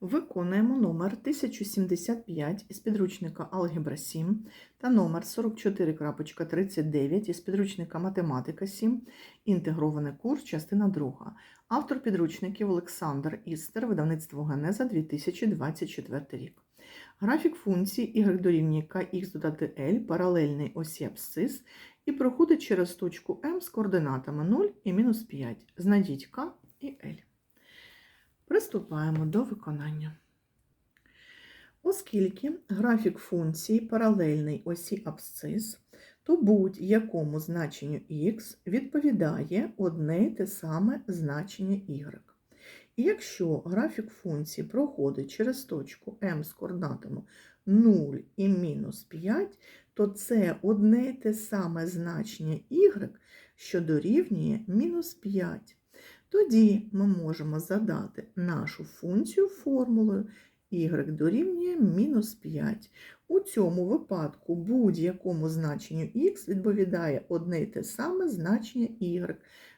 Виконуємо номер 1075 із підручника Алгебра 7 та номер 44.39 із підручника Математика 7, інтегрований курс, частина 2. Автор підручників Олександр Істер, видавництво Генеза 2024 рік. Графік функції y дорівнює kx додати L паралельний осі абсцис і проходить через точку М з координатами 0 і мінус 5. Знайдіть k і L. Приступаємо до виконання. Оскільки графік функції паралельний осі абсцис, то будь-якому значенню х відповідає одне й те саме значення y. І якщо графік функції проходить через точку m з координатами 0 і мінус 5, то це одне й те саме значення y, що дорівнює мінус 5. Тоді ми можемо задати нашу функцію формулою y дорівнює мінус 5. У цьому випадку будь-якому значенню х відповідає одне й те саме значення y,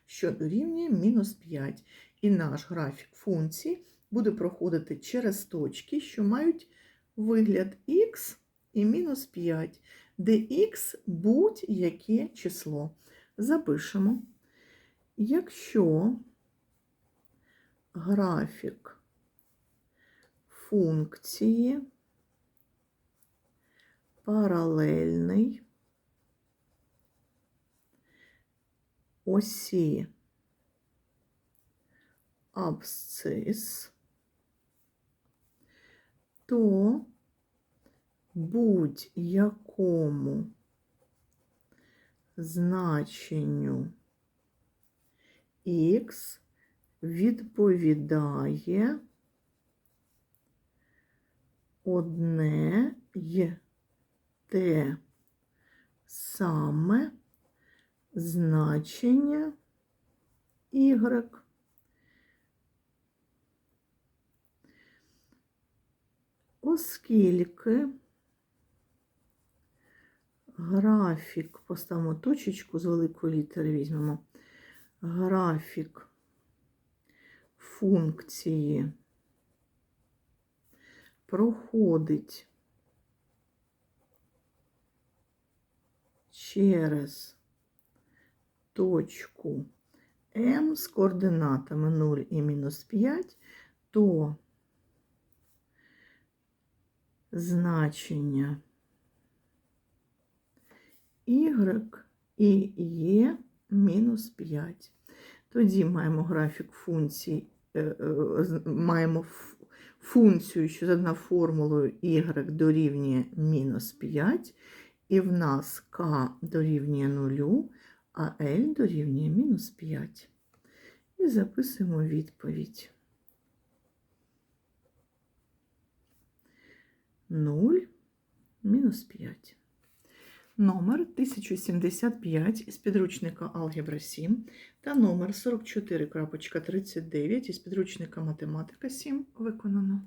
що дорівнює мінус 5. І наш графік функції буде проходити через точки, що мають вигляд х і мінус 5, де х будь-яке число. Запишемо. Якщо графік функції паралельний осі абсцис, то будь-якому значенню х відповідає одне й те саме значення y. Оскільки графік, поставимо точечку з великої літери візьмемо, графік функції проходить через точку М з координатами 0 і мінус 5, то значення y і є мінус 5. Тоді маємо графік функції, маємо функцію, що задана формулою y дорівнює мінус 5, і в нас k дорівнює 0, а L дорівнює мінус 5. І записуємо відповідь. 0 мінус 5. Номер 1075 із підручника Алгебра 7 та номер 44.39 із підручника Математика 7 виконано.